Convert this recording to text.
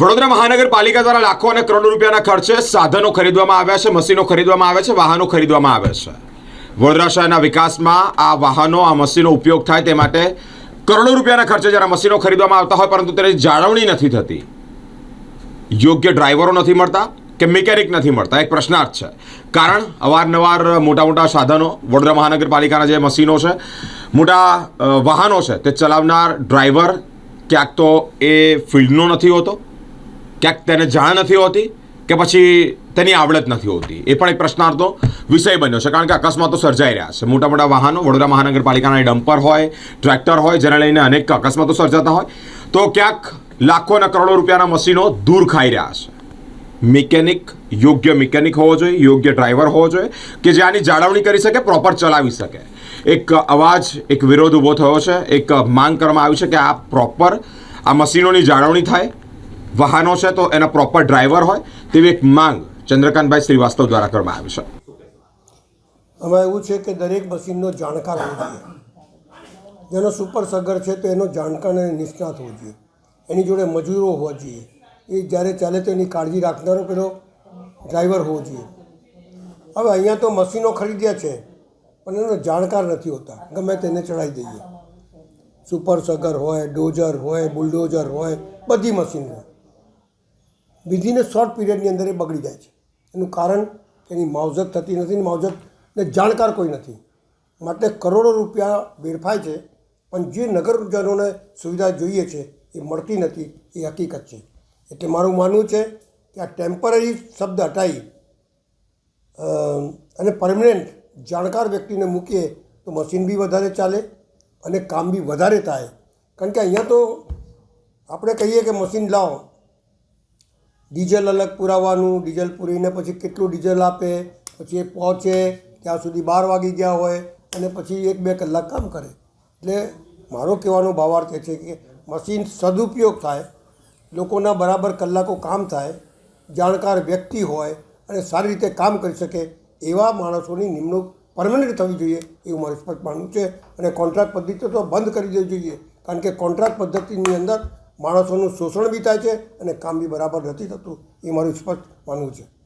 વડોદરા મહાનગરપાલિકા દ્વારા લાખો અને કરોડો રૂપિયાના ખર્ચે સાધનો ખરીદવામાં આવ્યા છે, મશીનો ખરીદવામાં આવે છે, વાહનો ખરીદવામાં આવે છે. વડોદરા શહેરના વિકાસમાં આ વાહનો, આ મશીનો ઉપયોગ થાય તે માટે કરોડો રૂપિયાના ખર્ચે જ્યારે મશીનો ખરીદવામાં આવતા હોય, પરંતુ તેની જાળવણી નથી થતી. યોગ્ય ડ્રાઈવરો નથી મળતા કે મિકેનિક નથી મળતા? એક પ્રશ્નાર્થ છે. કારણ અવારનવાર મોટા મોટા સાધનો, વડોદરા મહાનગરપાલિકાના જે મશીનો છે, મોટા વાહનો છે, તે ચલાવનાર ડ્રાઈવર ક્યાંક તો એ ફિલ્ડનો નથી હોતો. ક્યાંક તેને જાણ નથી હોતી કે પછી તેની આવડત નથી હોતી. એ પણ એક પ્રશ્નાર્થનો વિષય બન્યો છે. કારણ કે અકસ્માતો સર્જાઈ રહ્યા છે. મોટા મોટા વાહનો, વડોદરા મહાનગરપાલિકાના ડમ્પર હોય, ટ્રેક્ટર હોય, જેને લઈને અનેક અકસ્માતો સર્જાતા હોય, તો ક્યાંક લાખો અને કરોડો રૂપિયાના મશીનો દૂર ખાઈ રહ્યા છે. મિકેનિક, યોગ્ય મિકેનિક હોવો જોઈએ, યોગ્ય ડ્રાઈવર હોવો જોઈએ, કે જે આની જાળવણી કરી શકે, પ્રોપર ચલાવી શકે. એક અવાજ, એક વિરોધ ઊભો થયો છે. એક માંગ કરવામાં આવી છે કે આ પ્રોપર આ મશીનોની જાળવણી થાય. વાહનો છે તો એના પ્રોપર ડ્રાઈવર હોય તેવી એક માંગ ચંદ્રકાંતભાઈ શ્રીવાસ્તવ દ્વારા કરવામાં આવી છે. આમાં એવું છે કે દરેક મશીનનો જાણકાર હોવો જોઈએ. જેનો સુપર સગર છે તો એનો જાણકાર અને નિષ્ણાત હોવો જોઈએ. એની જોડે મજૂરો હોવા જોઈએ. એ જ્યારે ચાલે તો એની કાળજી રાખનારો પેલો ડ્રાઈવર હોવો જોઈએ. હવે અહીંયા તો મશીનો ખરીદ્યા છે, પણ એનો જાણકાર નથી હોતા. ગમે તેને ચડાવી દઈએ. સુપર સગર હોય ડોઝર હોય બુલડોઝર હોય, બધી મશીન હોય. વિધિને શોર્ટ પીરિયડની અંદર એ બગડી જાય છે. એનું કારણ એની માવજત થતી નથી ને માવજતને જાણકાર કોઈ નથી. માટે કરોડો રૂપિયા વેડફાય છે, પણ જે નગરજનોને સુવિધા જોઈએ છે એ મળતી નથી, એ હકીકત છે. એટલે મારું માનવું છે કે આ ટેમ્પરરી શબ્દ હટાવી અને પરમનન્ટ જાણકાર વ્યક્તિને મૂકીએ તો મશીન બી વધારે ચાલે અને કામ બી વધારે થાય. કારણ કે અહીંયા તો આપણે કહીએ કે મશીન લાવો. ડીઝલ અલગ પુરાવાનું, ડીઝલ પૂરીને પછી કેટલું ડીઝલ આપે, પછી એ પહોંચે, ત્યાં સુધી બાર વાગી ગયા હોય, અને પછી એક બે કલાક કામ કરે. એટલે મારો કહેવાનો ભાવાર્થ એ છે કે મશીન સદુપયોગ થાય, લોકોના બરાબર કલાકો કામ થાય, જાણકાર વ્યક્તિ હોય, અને સારી રીતે કામ કરી શકે, એવા માણસોની નિમણૂક પરમનન્ટ થવી જોઈએ, એવું મારું સ્પષ્ટ માનવું છે. અને કોન્ટ્રાક્ટ પદ્ધતિ તો બંધ કરી દેવી જોઈએ, કારણ કે કોન્ટ્રાક્ટ પદ્ધતિની અંદર માણસોનું શોષણ બી થાય છે અને કામ બી બરાબર નથી થતું. એ મારું સ્પષ્ટ માનવું છે.